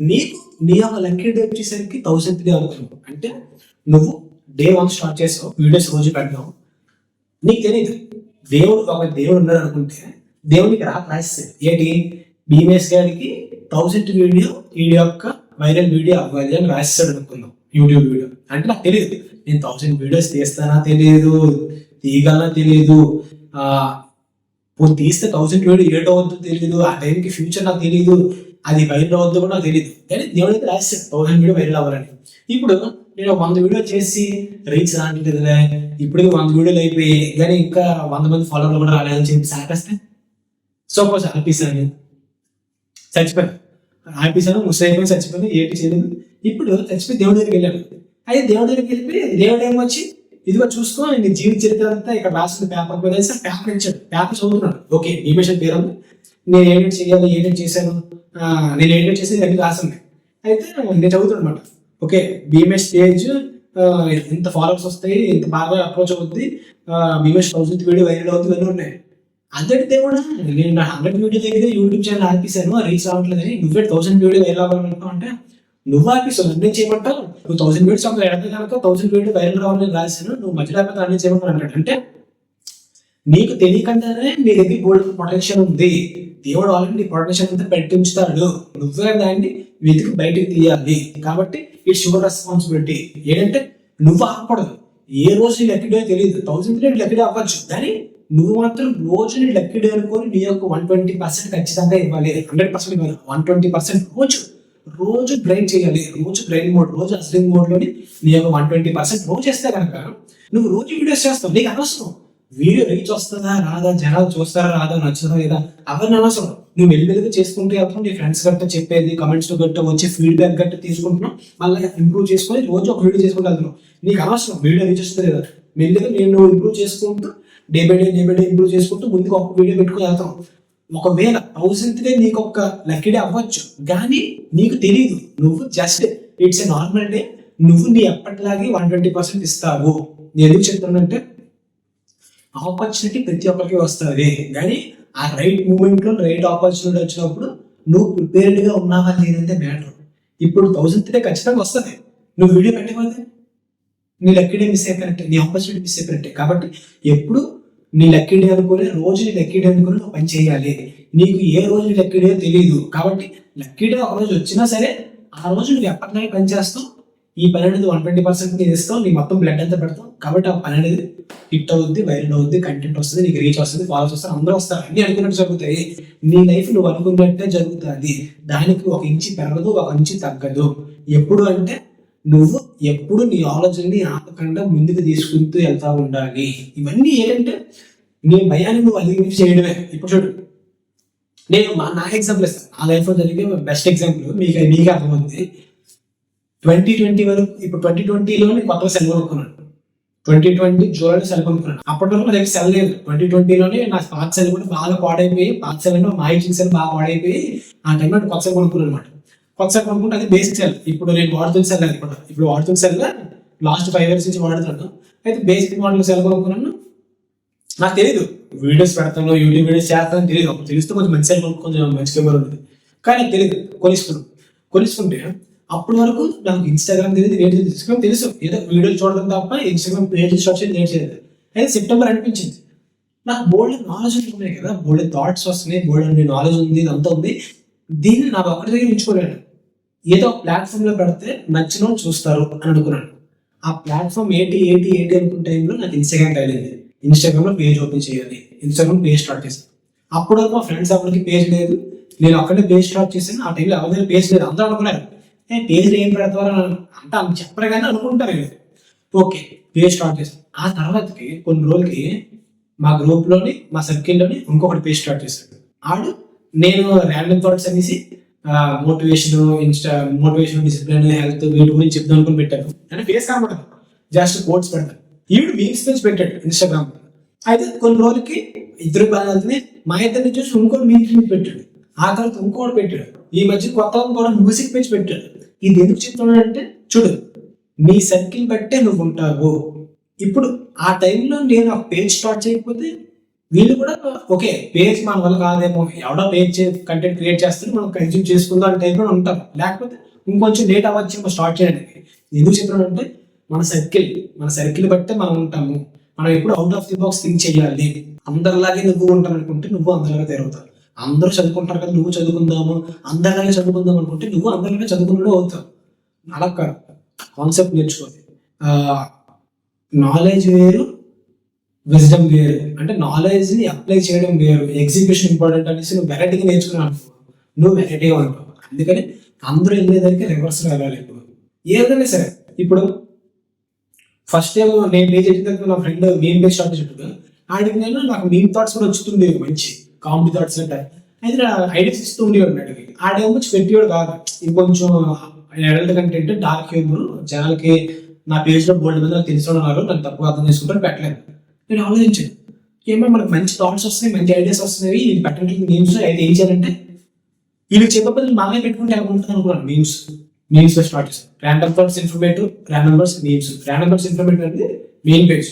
నీకు నీ యొక్క లక్కీ డే వచ్చేసరికి థౌసండ్ డే అవుతున్నావు అంటే నువ్వు డే వన్ స్టార్ట్ చేసావు వీడియోస్ రోజు పెడతావు. నీకు తెలియదు దేవుడు ఒక దేవుడు ఉన్నాడు అనుకుంటే దేవుడికి రాక రాస్తాడు ఏంటి? బీమేస్ గారికి థౌసండ్ వీడియో వీడియో యొక్క వైరల్ వీడియో అవ్వాలి అని రాస్తాడు అనుకుందాం. YouTube video. అంటే నాకు తెలియదు నేను థౌసండ్ వీడియోస్ తీస్తానా తెలియదు తీయగలనా తెలియదు తీస్తే థౌసండ్ వీడియో ఏట్ అవుతుందో తెలియదు ఆ టైంకి ఫ్యూచర్ నాకు తెలియదు అది వైరల్ అవుతుందో కూడా నాకు తెలియదు కానీ దేవుడికి రాస్తాడు థౌసండ్ వీడియో వైరల్ అవ్వాలని. ఇప్పుడు నేను వంద వీడియో చేసి రీచ్ రావట్లేదులే ఇప్పటికి వంద వీడియోలు అయిపోయి కానీ ఇంకా వంద మంది ఫాలోవర్లు కూడా రాలేదని చెప్పి సాపేస్తే సపోజ్ ఆపేసాను చచ్చిపోయాను. ఆపేసాను ముసలి చచ్చిపోయాను ఏంటి చేయలేదు ఇప్పుడు చచ్చిపోయి దేవుడి దగ్గరికి వెళ్ళాను. అయితే దేవుడి దగ్గరికి వెళ్ళిపోయి దేవుడు ఏమొచ్చి? ఇదిగో చూసుకో నీ జీవిత చరిత్ర అంతా ఇక్కడ రాసిన పేపర్ మీద వేసి పేపర్ ఇచ్చాడు. పేపర్ చదువుతున్నాడు. ఓకే భీమేశ్వర్ పేరు ఉంది నేను ఏంటి చేయాలి ఏంటి చేశాను. నేను ఏంటి చేసి అన్ని రాసింది. అయితే నేను చదువుతాను అనమాట ఓకే భీమేష్ స్టేజ్ ఇంత ఫాలోవర్స్ వస్తాయి ఇంత బాగా అప్రోచ్ అవుద్ది ఆ, భీమేష్ థౌసండ్ వీడియో వైరల్ అవుతుంది అన్నీ ఉన్నాయి. అంతటి దేవుడా నేను నా హండ్రెడ్ వీడియో దగ్గర యూట్యూబ్ ఛానల్ ఆర్పిస్తాను రీచ్ రావట్లేదని నువ్వే థౌసండ్ వీడియో వైరల్ అవ్వాలనుకో అంటే నువ్వు ఆర్పిస్తావు నేను చేయమంటావు? నువ్వు థౌసండ్ వీడియోస్ ఒక ఎడత కనుక థౌసండ్ వీడియో వైరల్ రావాలని రాశాను. నువ్వు మధ్యలో ఆపితే నన్ను చేయమంటావు అంటే నీకు తెలియకుండానే నీ దగ్గర గోల్డ్ ప్రొటెక్షన్ ఉంది. దేవుడు ఆల్రెడీ నీ ప్రొటెక్షన్ అంతా పెట్టి ఉంచుతాడు. నువ్వే దాన్ని వెతికి బయటికి తీయాలి. కాబట్టి ఇట్స్ యువర్ రెస్పాన్సిబిలిటీ ఏంటంటే నువ్వు ఆపకూడదు. ఏ రోజు నీ లక్కీ డే తెలియదు థౌసండ్ డే లక్కీ డే అవ్వచ్చు. కానీ నువ్వు మాత్రం రోజు నీ లక్కీ డే అనుకొని నీ యొక్క వన్ ట్వంటీ పర్సెంట్ ఖచ్చితంగా ఇవ్వాలి. హండ్రెడ్ పర్సెంట్ ఇవ్వాలి. వన్ ట్వంటీ పర్సెంట్ రోజు. రోజు గ్రైండ్ చేయాలి. రోజు గ్రైండ్ మోడ్ రోజు అస్లింగ్ మోడ్లోని నీ యొక్క వన్ ట్వంటీ పర్సెంట్ రోజు చేస్తే కనుక నువ్వు రోజు వీడియోస్ చేస్తావు. నీకు అనవసరం. వీడియో రీచ్ వస్తుందా? రాదా? జనాలు చూస్తారా? రాదా? నచ్చుదా లేదా? అవన్నీ అనవసరం. నువ్వు వెళ్ళి చేసుకుంటూ అప్పుడు నీ ఫ్రెండ్స్ గట్ట చెప్పేది కమెంట్స్ గట్ట వచ్చే ఫీడ్బ్యాక్ గట్ట తీసుకుంటున్నావు. మళ్ళీ ఇంప్రూవ్ చేసుకొని రోజు ఒక వీడియో చేసుకుంటూ వెళ్తున్నావు. నీకు అనవసరం. వీడియో రీచ్ వస్తుంది లేదా? మెల్లిగా నేను ఇంప్రూవ్ చేసుకుంటూ day by day day by day improve చేసుకుంటూ ముందుకు ఒక వీడియో పెట్టుకుని వెళ్తాం. ఒకవేళ థౌసండ్ డే నీకు ఒక లక్కీ డే అవ్వచ్చు కానీ నీకు తెలియదు నువ్వు just it's a normal day నువ్వు నీ ఎప్పటిలాగే వన్ ట్వంటీ పర్సెంట్ ఇస్తావు. నేను ఎందుకు చెప్తానంటే ఆపర్చునిటీ ప్రతి ఒక్కరికి వస్తుంది. కానీ ఆ రైట్ మూమెంట్లో రైట్ ఆపర్చునిటీ వచ్చినప్పుడు నువ్వు ప్రిపేర్డ్గా ఉన్నావా లేదంటే మ్యాటర్ ఇప్పుడు థౌసండ్ డే ఖచ్చితంగా వస్తుంది. నువ్వు వీడియో పెట్టకపోతే నీ లక్కీ డే మిస్ అయిపోయినట్టే నీ ఆపర్చునిటీ మిస్ అయిపోయినట్టే. కాబట్టి ఎప్పుడు నీ లక్కీ డే అనుకుని రోజు నీ లక్కీ డే అనుకుని నువ్వు పని చేయాలి. నీకు ఏ రోజు నీ లక్కీ డే తెలియదు కాబట్టి లక్కీ డే ఒక రోజు వచ్చినా సరే ఆ రోజు నువ్వు ఎప్పటికైనా పని చేస్తావు? ఈ పని అనేది వన్ ట్వంటీ పర్సెంట్ నీకు ఇస్తావు నీ మొత్తం బ్లడ్ అంతా పెడతావు. కాబట్టి ఆ పని అనేది హిట్ అవుద్ది వైరల్ అవుద్ది కంటెంట్ వస్తుంది నీకు రీచ్ వస్తుంది ఫాలోస్ వస్తారు అందరూ వస్తారు. అన్ని అనుకున్నట్టు జరుగుతాయి. నీ లైఫ్ నువ్వు అనుకున్నట్టే జరుగుతుంది. దానికి ఒక ఇంచి పెరగదు ఒక ఇంచి తగ్గదు. ఎప్పుడు అంటే నువ్వు ఎప్పుడు నీ ఆలోచనని ఆపకుండా ముందుకు తీసుకుంటూ వెళ్తా ఉండాలి. ఇవన్నీ ఏంటంటే నీ భయాన్ని నువ్వు అధిగమించి చేయడమే. ఇప్పుడు చూడు. నేను మా నా ఎగ్జాంపుల్ ఇస్తాను ఆ లైఫ్లో జరిగే బెస్ట్ ఎగ్జాంపుల్ మీకు మీకు అర్థమవుతుంది. ట్వంటీ ట్వంటీ వరకు ఇప్పుడు ట్వంటీ ట్వంటీలో నేను కొత్తగా సెల్ కొనుక్కున్నాను ట్వంటీ ట్వంటీ జూలైలో సెల్ కొనుక్కున్నాను అప్పటి వరకు నాకు సెల్ లేదు. ట్వంటీ ట్వంటీలోనే నా పాత సెల్ కూడా బాగా పాడైపోయి పాత సెల్ అంటే మా ఇచ్చిన సెల్ బాగా పాడైపోయి ఆ టైంలో కొత్త సెల్ కొనుక్కున్నాను అనమాట కొత్త సెల్ కొనుక్కుంటే అది బేసిక్ సెల్ ఇప్పుడు నేను వాడుతున్న సెల్ అది ఇప్పుడు ఇప్పుడు వాడుతున్న సెల్ లాస్ట్ ఫైవ్ ఇయర్స్ నుంచి వాడుతున్నాను. అయితే బేసిక్ మోడల్ సెల్ కొనుక్కున్నాను. నాకు తెలియదు వీడియోస్ పెడతాను యూట్యూబ్ వీడియోస్ చేస్తాను తెలియదు అప్పుడు తెలిస్తే కొంచెం మంచి సెల్ కొనుక్కో- కొంచెం మంచి కెమెరా ఉంటుంది కానీ నాకు తెలియదు కొలుసుకున్నాను కొలుస్తుంటే అప్పటి వరకు నాకు ఇన్స్టాగ్రామ్ తెలియదు రేట్ ఇన్స్టాగ్రామ్ తెలుసు. ఏదో వీడియోలు చూడడం తప్ప ఇన్స్టాగ్రామ్ పేజ్ స్టార్ట్ నేను లేట్ చేయలేదు. అయితే సెప్టెంబర్ అనిపించింది. నాకు బోల్డ్ నాలెడ్జ్ ఉన్నాయి కదా. బోల్డ్ థాట్స్ వస్తున్నాయి బోల్డ్ నాలెడ్జ్ ఉంది ఇదంతా ఉంది. దీన్ని నాకు ఒకటి దగ్గర ఉంచుకోలేను. ఏదో ప్లాట్ఫామ్లో పెడితే నచ్చిన చూస్తారు అని అనుకున్నాను. ఆ ప్లాట్ఫామ్ ఏంటి ఏంటి ఏంటి అనుకున్న టైంలో నాకు ఇన్స్టాగ్రామ్ తగిలింది ఇన్స్టాగ్రామ్లో పేజ్ ఓపెన్ చేయాలి. ఇన్స్టాగ్రామ్ పేజ్ స్టార్ట్ చేశాను. అప్పుడు వరకు మా ఫ్రెండ్స్ ఎవరికి పేజ్ లేదు. నేను అక్కడే పేజ్ స్టార్ట్ చేశాను. ఆ టైంలో ఎవరి పేజ్ లేదు. అందరూ అనుకున్నారు ఏ పేజ్ ఏం పెడతారు? అంటే అని చెప్పరు కానీ అనుకుంటారు ఓకే పేజ్ స్టార్ట్ చేశాను. ఆ తర్వాతకి కొన్ని రోజులకి మా గ్రూప్లోని మా సర్కిల్లోని ఇంకొకటి పేజ్ స్టార్ట్ చేశాడు. ఆడు నేను ర్యాండమ్ థాట్స్ అనేసి motivation Insta motivation discipline health వీటి గురించి చెప్దాం అనుకుని పెట్టాను. అంటే ఫేస్ కనబడదు. జస్ట్ కోట్స్ పెడతాను ఈవిడ మీమ్స్ పేజ్ పెట్టాడు ఇన్స్టాగ్రామ్ అయితే కొన్ని రోజులకి ఇద్దరు బాగా మా ఇద్దరిని చూసి ఇంకోటి మీమ్స్ పేజ్ పెట్టాడు. ఆ తర్వాత ఇంకోటి పెట్టాడు. ఈ మధ్య కొత్త కూడా మ్యూజిక్ పేజ్ పెట్టాడు. ఇది ఎందుకు చెప్తున్నాడంటే చూడు నీ సర్కిల్ బట్టే నువ్వు ఉంటావు. ఇప్పుడు ఆ టైంలో నేను ఒక పేజ్ స్టార్ట్ చేయకపోతే వీళ్ళు కూడా ఓకే పేజ్ మన వల్ల కాదేమో ఎవడో పేజ్ కంటెంట్ క్రియేట్ చేస్తే మనం కన్స్యూమ్ చేసుకుందాం అంటే కూడా ఉంటాం. లేకపోతే ఇంకొంచెం లేట్ అవ్వచ్చు స్టార్ట్ చేయడానికి ఎందుకు అంటే మన సర్కిల్ మన సర్కిల్ బట్టే మనం ఉంటాము. మనం ఎప్పుడు out of the box think చేయాలి. అందరిలాగే నువ్వు ఉంటాను అనుకుంటే నువ్వు అందరిలాగా తిరుగుతావు అందరూ చదువుకుంటారు కదా నువ్వు చదువుకుందాము. అందరిలాగే చదువుకుందాం అనుకుంటే నువ్వు అందరిలాగే చదువుకున్నాడు అవుతావు. అలా కాన్సెప్ట్ నేర్చుకోవాలి. నాలెడ్జ్ వేరు విజ్డమ్ వేరు అంటే నాలెడ్జ్ని అప్లై చేయడం వేరు ఎగ్జిబిషన్ ఇంపార్టెంట్ అనేసి నువ్వు వెరైటీగా నేర్చుకున్నావు అనుకో. నువ్వు వెరైటీగా ఉంటావు అందుకని అందరూ వెళ్ళేదానికి రివర్స్ వెళ్ళాలి ఇప్పుడు. ఏదైనా సరే ఇప్పుడు ఫస్ట్ టైం నేను పేజ్ చేసిన నా ఫ్రెండ్ మీమ్ పేజ్ స్టార్ట్ చేసినప్పుడు ఆడికి నేను నాకు మీమ్ థాట్స్ కూడా వచ్చుతుండేవి మంచి. కామెడీ థాట్స్ అంటే. అయితే ఐడియాస్ ఇస్తూ ఉండేవాడు ఆడికి. ఆడేమో పెట్టేవాడు కాదు. ఇంకొంచెం అడల్ట్ కంటెంట్ డార్క్ హ్యూమర్ జనాలకి నా పేజ్లో బోల్డ్ మీద నాకు తెలిసిన తక్కువ అర్థం చేసుకుంటారు పెట్టలేదు. నేను ఆలోచించాను. ఏమో మనకు మంచి థాట్స్ వస్తున్నాయి మంచి ఐడియాస్ వస్తున్నాయి ఇది పెట్టడానికి మీమ్స్ అయితే ఏం చేయాలంటే వీళ్ళు చెప్పబోదు బాగా పెట్టుకుంటే ఎలా ఉంటుంది అనుకున్నాను మీమ్స్ మీమ్స్ స్టార్ట్ చేస్తాను random thoughts informative random thoughts memes random thoughts informative అనేది మెయిన్ పేజ్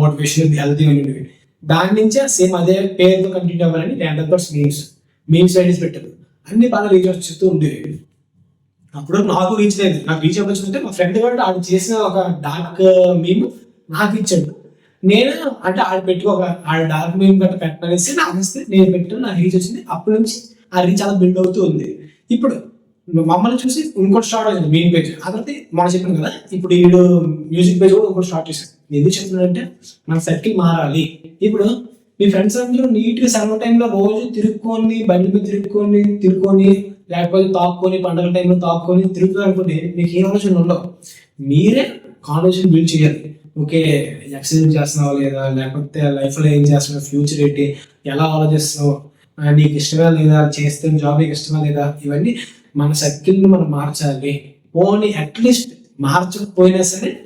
మోటివేషన్ హెల్తీ అనేవి దాని నుంచే సేమ్ అదే పేరుతో కంటిన్యూ అవ్వాలని random thoughts memes memes IDs పెట్టారు అన్ని బాగా రీచ్ వచ్చేస్తూ ఉండేవి. అప్పుడు నాకు రీచ్ లేదు. నాకు రీచ్ అవ్వచ్చుంటే మా ఫ్రెండ్ కూడా ఆడు చేసిన ఒక డార్క్ మీమ్ నాకు ఇచ్చాడు. నేను అంటే ఆడ పెట్టి ఆడ డార్క్ మేము గట్ట పెట్టనేసి నాకు ఇస్తే నేను పెట్టాను నా రీచ్ వచ్చింది. అప్పటి నుంచి ఆ రీచ్ అలా బిల్డ్ అవుతూ ఉంది. ఇప్పుడు మమ్మల్ని చూసి ఇంకోటి స్టార్ట్ అయింది మెయిన్ పేజ్. ఆ తర్వాత మనం చెప్పాను కదా ఇప్పుడు వీడు మ్యూజిక్ పేజ్ కూడా ఇంకోటి స్టార్ట్ చేశాడు. ఎందుకు చెప్తున్నాడంటే మన సర్కిల్ మారాలి. ఇప్పుడు మీ ఫ్రెండ్స్ అందరూ నీట్గా సెలవు టైంలో రోజు తిరుక్కొని బండి మీద తిరుక్కొని తిరుక్కొని లేకపోతే తాక్కొని పండగల టైంలో తాక్కొని తిరుగుతారు అనుకుంటే మీకు ఏ ఆలోచన ఉండవు. మీరే కాన్వర్సేషన్ బిల్డ్ చేయాలి. ఓకే ఎక్సర్సైజ్ చేస్తున్నావా లేదా? లేకపోతే లైఫ్లో ఏం చేస్తున్నావు? ఫ్యూచర్ ఏంటి? ఎలా ఆలోచిస్తున్నావు? నీకు ఇష్టమా లేదా? చేస్తే జాబ్ నీకు ఇష్టమా లేదా? ఇవన్నీ మన సర్కిల్ని మనం మార్చాలి. పోనీ అట్లీస్ట్ మార్చకపోయినా సరే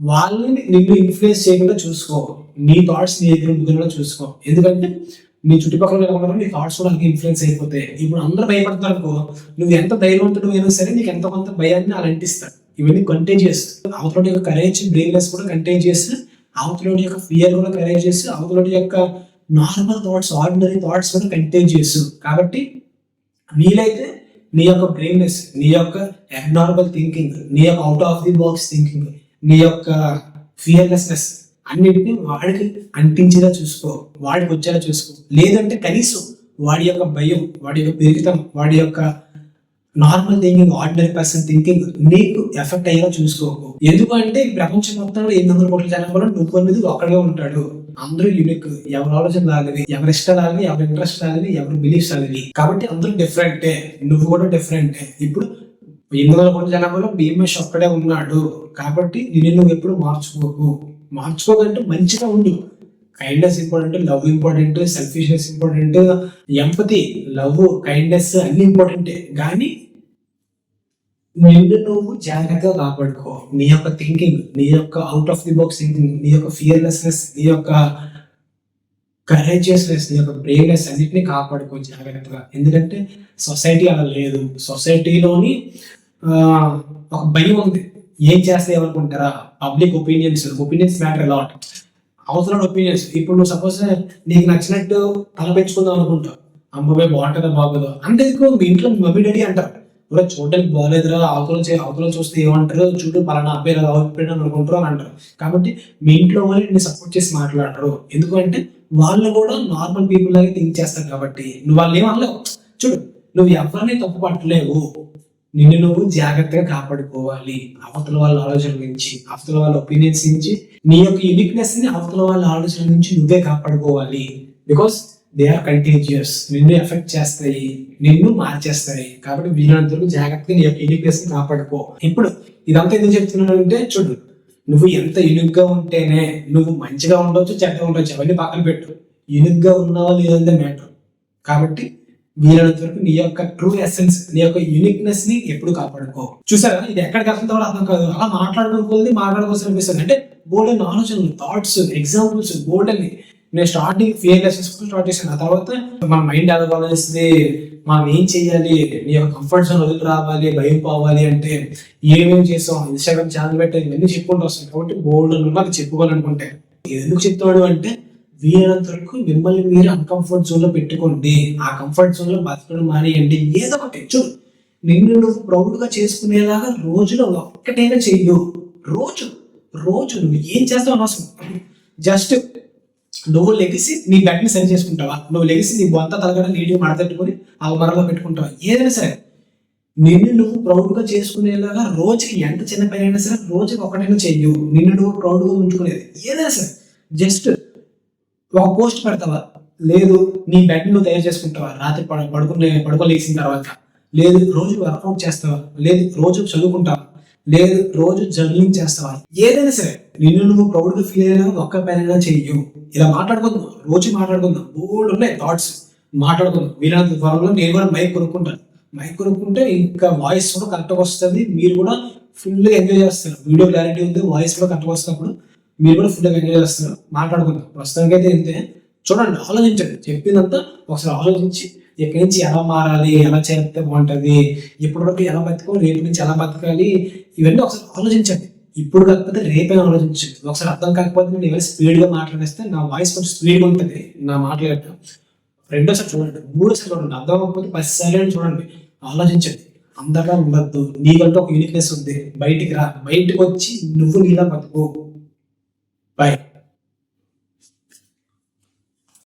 వాళ్ళని నిన్ను ఇన్ఫ్లుయెన్స్ చేయకుండా చూసుకో. నీ థాట్స్ నీ దగ్గర ఉంటుందో చూసుకో. ఎందుకంటే నీ చుట్టుపక్కల ఉన్నారు నీ థాట్స్ కూడా ఇన్ఫ్లుయెన్స్ అయిపోతాయి. ఇప్పుడు అందరూ భయపడతారు అనుకో నువ్వు ఎంత ధైర్యవంతుడు అయినా సరే నీకు ఎంత కొంత భయాన్ని అలా ఇవన్నీ కంటేజియస్ అవతల యొక్క కరేజ్ బ్రెయిన్నెస్ కూడా కంటేజియస్ అవతల యొక్క ఫియర్ కూడా కరేజ్ చేసి యొక్క నార్మల్ థాట్స్ ఆర్డినరీ థాట్స్ కూడా కంటేజియస్ కాబట్టి వీలైతే నీ యొక్క బ్రెయిన్నెస్ నీ యొక్క అబ్నార్మల్ థింకింగ్ నీ యొక్క out of the box thinking నీ యొక్క ఫియర్లెస్నెస్ అన్నిటిని వాడికి అంటించేలా చూసుకో వాడికి వచ్చేలా చూసుకో. లేదంటే కనీసం వాడి యొక్క భయం వాడి యొక్క పెరుగుతాం వాడి యొక్క normal thinking ordinary person thinking నీకు ఎఫెక్ట్ అయ్యేలా చూసుకోకు. ఎందుకంటే ప్రపంచం మొత్తంలో ఎనిమిది వందల కోట్ల జనాభాలో నువ్వు అనేది ఒక్కడే ఉంటాడు. అందరూ యూనిక్ ఎవరి ఆలోచన లాగవి ఎవరి ఇష్టం లాగవి ఎవరి ఇంట్రెస్ట్ లాగవి ఎవరి బిలీఫ్స్ లాగవి కాబట్టి అందరూ డిఫరెంటే నువ్వు కూడా డిఫరెంటే ఇప్పుడు ఎనిమిది వందల కోట్ల జనాభాలో భీమేష్ ఒక్కడే ఉన్నాడు. కాబట్టి నిన్ను నువ్వు ఎప్పుడు మార్చుకోకు. మార్చుకోకంటే మంచిగా ఉండు. Kindness important love important selfishness important empathy love kindness అన్ని ఇంపార్టెంటే కానీ నిన్ను నువ్వు జాగ్రత్తగా కాపాడుకో. నీ యొక్క థింకింగ్ నీ యొక్క out of the box thinking నీ యొక్క ఫియర్లెస్నెస్ నీ యొక్క కరేజియస్నెస్ నీ యొక్క బ్రేవ్నెస్ అన్నిటిని కాపాడుకో జాగ్రత్తగా. ఎందుకంటే సొసైటీ అలా లేదు. సొసైటీలోని ఒక భయం ఉంది. ఏం చేస్తే ఏమనుకుంటారా public opinions opinions matter lot అవసరం ఒపీనియన్స్ ఇప్పుడు నువ్వు సపోజ్ నీకు నచ్చినట్టు తల పెంచుకుందాం అనుకుంటావు. అమ్మబాయి బాగుంటుందా బాగుందో? అంటే మీ ఇంట్లో మమ్మీ డాడీ అంటారు. కూడా చూడడానికి బాగాలేదురా అవతల చే- అవతల చూస్తే ఏమంటారు? చూడు పలానా అబ్బాయి ఇలా అయిపోయినా అనుకుంటారు అని అంటారు. కాబట్టి మీ ఇంట్లో వాళ్ళు నేను సపోర్ట్ చేసి మాట్లాడరు. ఎందుకంటే వాళ్ళు కూడా నార్మల్ పీపుల్ లాగా థింక్ చేస్తారు కాబట్టి. నువ్వు వాళ్ళు ఏమనలేవు చూడు నువ్వు ఎవరిని తప్పు పట్టలేవు. నిన్ను నువ్వు జాగ్రత్తగా కాపాడుకోవాలి. అవతల వాళ్ళ ఆలోచన నుంచి అవతల వాళ్ళ ఒపీనియన్స్ నుంచి నీ యొక్క యూనిక్నెస్ని అవతల వాళ్ళ ఆలోచన నుంచి నువ్వే కాపాడుకోవాలి. బికాస్ దే ఆర్ కంటేజియస్ నిన్ను ఎఫెక్ట్ చేస్తాయి. నిన్ను మార్చేస్తాయి. కాబట్టి వీళ్ళంత వరకు జాగ్రత్తగా నీ యొక్క యూనిక్నెస్ కాపాడుకో. ఇప్పుడు ఇదంతా ఎందుకు చెప్తున్నాను అంటే చూడు నువ్వు ఎంత యూనిక్గా ఉంటేనే నువ్వు మంచిగా ఉండొచ్చు చెడ్డగా ఉండొచ్చు. అవన్నీ పక్కన పెట్టు. యూనిక్గా ఉన్నావా లేదంటే మ్యాటర్. కాబట్టి వీలైనంత వరకు నీ యొక్క ట్రూ ఎసెన్స్ నీ యొక్క యూనిక్నెస్ని ఎప్పుడు కాపాడుకో. చూసారా? ఇది ఎక్కడికి వెళ్తుందో కూడా అర్థం కాదు. అలా మాట్లాడుకోవాలి మాట్లాడుకోవాల్సి అనిపిస్తుంది. అంటే బోల్డెన్ ఆలోచనలు థాట్స్ ఎగ్జాంపుల్స్ బోల్డెన్ నేను స్టార్టింగ్ ఫియర్ లెసన్స్ స్టార్ట్ చేసిన ఆ తర్వాత మన మైండ్ ఎలా ఆలోచిస్తుంది మనం ఏం చేయాలి నీ యొక్క కంఫర్ట్ జోన్ వదిలి రావాలి భయం పోవాలి అంటే ఏమేమి చేసాం ఇన్స్టాగ్రామ్ ఛానల్ పెట్టి ఇవన్నీ చెప్పుకుంటూ వస్తాం కాబట్టి బోల్డ్ అది చెప్పుకోవాలనుకుంటే. ఎందుకు చెప్తాడు అంటే వీలైనంత వరకు మిమ్మల్ని మీరు అన్కంఫర్ట్ జోన్లో పెట్టుకోండి. ఆ కంఫర్ట్ జోన్లో బతకడం మానేయండి. ఏదో ఒకటి చూడు. నిన్ను నువ్వు ప్రౌడ్గా చేసుకునేలాగా రోజులో ఒక్కటైనా చెయ్యు. రోజు. రోజు నువ్వు ఏం చేస్తావు అవసరం జస్ట్ నువ్వు లెగిసి నీ బెట్ని సరి చేసుకుంటావా? నువ్వు లెగిసి నీ బొంత తలగడ నీడియో మడతెట్టుకొని అలమరలో పెట్టుకుంటావా? ఏదైనా సరే. నిన్ను నువ్వు ప్రౌడ్గా చేసుకునేలాగా రోజుకి ఎంత చిన్న పని అయినా సరే రోజుకి ఒకటైనా చెయ్యు నిన్ను నువ్వు ప్రౌడ్గా ఉంచుకునేది. ఏదైనా సరే. జస్ట్ ఒక పోస్ట్ పెడతావా? లేదు నీ బెడ్ నువ్వు తయారు చేసుకుంటావా? రాత్రి పడ పడుకునే పడుకోలేసిన తర్వాత. లేదు రోజు వర్కౌట్ చేస్తావా? లేదు రోజు చదువుకుంటావా? లేదు రోజు జర్నలింగ్ చేస్తావా ఏదైనా సరే నిన్ను నువ్వు ప్రౌడ్గా ఫీల్ అయినా ఒక్క పైన చెయ్యు. ఇలా మాట్లాడుకుందాం రోజు మాట్లాడుకుందాం. బోల్డ్ ఉన్నాయి థాట్స్ మాట్లాడుకుందాం. వీళ్ళంత త్వరలో నేను కూడా మైక్ కొనుక్కుంటాను. మైక్ కొనుక్కుంటే ఇంకా వాయిస్ కూడా కరెక్ట్గా వస్తుంది. మీరు కూడా ఫుల్గా ఎంజాయ్ చేస్తారు. వీడియో క్లారిటీ ఉంది వాయిస్ కూడా కరెక్ట్గా వస్తున్నప్పుడు మీరు కూడా ఫుల్గా ఎంజాయ్ చేస్తారు. మాట్లాడుకుందాం. ప్రస్తుతానికైతే ఇంతే. చూడండి ఆలోచించండి. చెప్పిందంతా ఒకసారి ఆలోచించి ఇక్కడి నుంచి ఎలా మారాలి ఎలా చేస్తే బాగుంటుంది ఇప్పటి వరకు ఎలా బతుకో రేపు నుంచి ఎలా బతకాలి ఇవన్నీ ఒకసారి ఆలోచించండి. ఇప్పుడు కాకపోతే రేపే ఆలోచించండి. ఒకసారి అర్థం కాకపోతే నేను ఏమైనా స్పీడ్గా మాట్లాడేస్తే నా వాయిస్ కొంచెం స్పీడ్గా ఉంటుంది నా మాట్లాడటం రెండోసారి చూడండి మూడోసారి చూడండి అర్థం కాకపోతే పదిసారి చూడండి ఆలోచించండి. అందరిలా ఉండద్దు నీకంటూ ఒక యూనిక్నెస్ ఉంది బయటికి రా బయటికి వచ్చి నువ్వు నీలా బతుకు. బాయ్